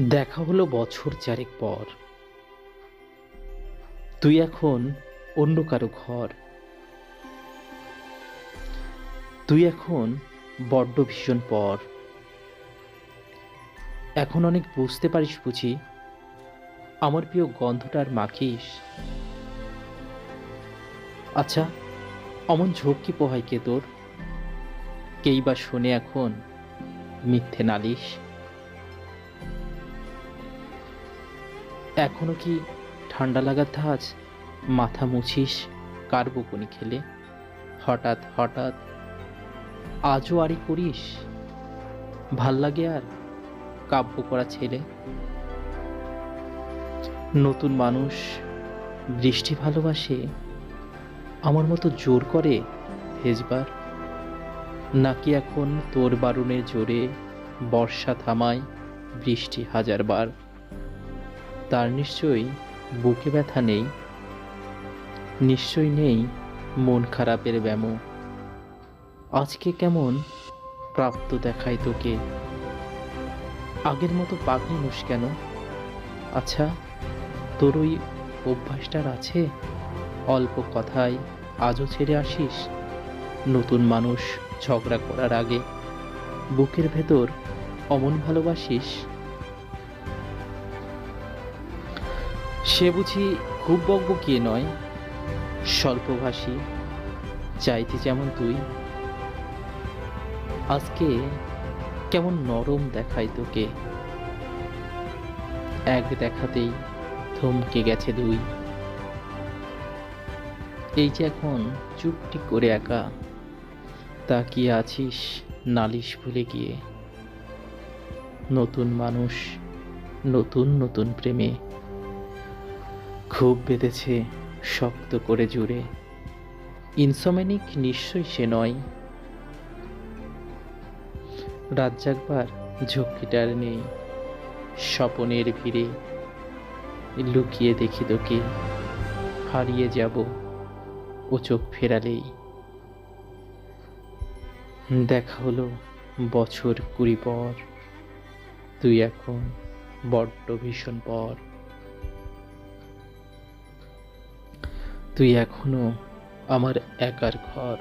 দেখা হলো বছর চারেক পর। তুই এখন অন্য কারও ঘর। তুই এখন বড্ড ভীষণ পর। এখন অনেক বুঝতে পারিস বুঝি, আমার প্রিয় গন্ধটার মাখিস। আচ্ছা অমন ঝোঁক পোহাই কে তোর? কেই বা শোনে এখন মিথ্যে নালিশ? এখনও কি ঠান্ডা লাগার ধাজ মাথা মুছিস, কার বকুনি খেলে? হঠাৎ হঠাৎ আজও আড়ি করিস? ভালো লাগে আর কাব্য করা ছেলে? নতুন মানুষ বৃষ্টি ভালোবাসে, আমার মতো জোর করে ভেজবার? নাকি এখন তোর বারুণে জোরে বর্ষা থামায় বৃষ্টি হাজারবার? তার নিশ্চয়ই বুকে ব্যথা নেই। নিশ্চয়ই নেই মন খারাপের ব্যামো। আজকে কেমন প্রাপ্ত দেখায় তোকে। আগের মতো পাগলি নুস কেন? আচ্ছা তোর ওই অভ্যাসটার আছে? অল্প কথায় আজও ছেড়ে আসিস? নতুন মানুষ ঝগড়া করার আগে বুকের ভেতর অমন ভালোবাসিস? সে বুঝি খুব বকবকিয়ে নয়। স্বল্পভাষী, চাইতে যেমন তুই। আজকে কেমন নরম দেখায় তোকে। এক দেখাতেই থমকে গেছে দুই। এই যে এখন চুপটি করে একা তাকিয়ে আছিস নালিশ ভুলে গিয়ে? নতুন মানুষ, নতুন নতুন প্রেমে। খুব বেঁধেছে শক্ত করে জুড়ে ইনসোমেনিক নিশ্চয়ই সে নয়। রাত জাগবার ঝক্কিটার নেই। স্বপনের ভিড়ে লুকিয়ে দেখি তোকে। হারিয়ে যাব ও চোখ ফেরালেই। দেখা হলো বছর কুড়ি পর। তুই এখন বড্ড ভীষণ পর। তুই এখনও আমার একার ঘর।